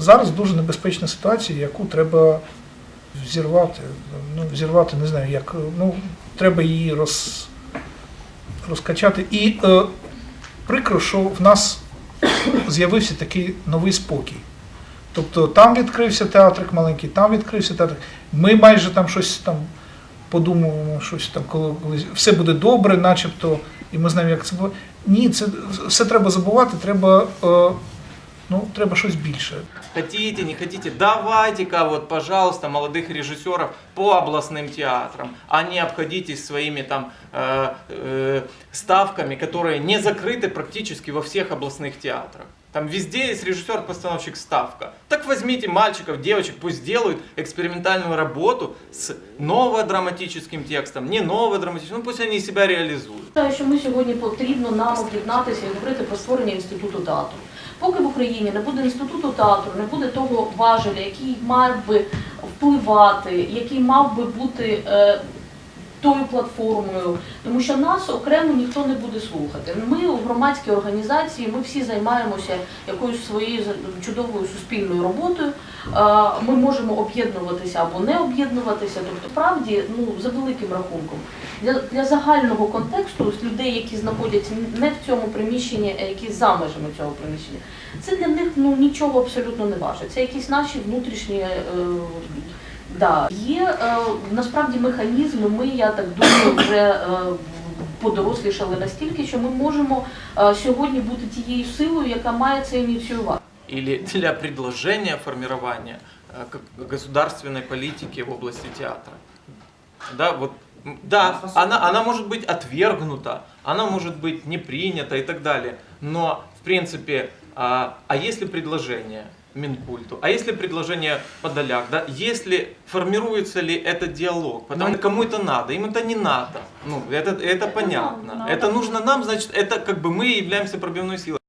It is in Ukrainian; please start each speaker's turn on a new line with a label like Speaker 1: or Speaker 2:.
Speaker 1: зараз дуже небезпечна ситуація, яку треба взірвати. Ну, взірвати не знаю як. Ну, треба її роз, розкачати. І е, прикро, що в нас з'явився такий новий спокій. Тобто там відкрився театрик маленький, там відкрився театрик. Ми майже там щось там подумаємо, щось там, коли, коли все буде добре, начебто, і ми знаємо, як це було. Ні, це все треба забувати, треба, е, ну, треба щось більше.
Speaker 2: Хотите, не хотите, давайте-ка вот, пожалуйста, молодых режиссеров по областным театрам, а не обходитесь своими там э, э, ставками, которые не закрыты практически во всех областных театрах. Там везде есть режиссер-постановщик ставка. Так возьмите мальчиков, девочек, пусть делают экспериментальную работу с новодраматическим текстом, не новодраматическим, ну пусть они себя реализуют.
Speaker 3: Вважаю, що ми сьогодні потрібно нам об'єднатися і говорити про створення інституту театру. Поки в Україні не буде інституту театру, не буде того важеля, який мав би впливати, який мав би бути е, тою платформою, тому що нас окремо ніхто не буде слухати. Ми у громадській організації, ми всі займаємося якоюсь своєю чудовою суспільною роботою. Ми можемо об'єднуватися або не об'єднуватися. Тобто, правді, ну за великим рахунком. Для, для загального контексту з людей, які знаходяться не в цьому приміщенні, а які за межами цього приміщення, це для них ну нічого абсолютно не важить. Це якісь наші внутрішні. Е, да. Є е, насправді механізми. Ми, я так думаю, вже е, подорослішали настільки, що ми можемо е, сьогодні бути тією силою, яка має це ініціювати.
Speaker 2: или для предложения формирования э, к- государственной политики в области театра. Да, вот, м, да, она, она может быть отвергнута, она может быть не принята и так далее. Но, в принципе, а, а если предложение Минкульту, а если предложение Подоляк, да, если формируется ли этот диалог, потому что кому это надо, им это не надо, ну, это, это понятно, это нужно нам, значит, это как бы мы являемся пробивной силой.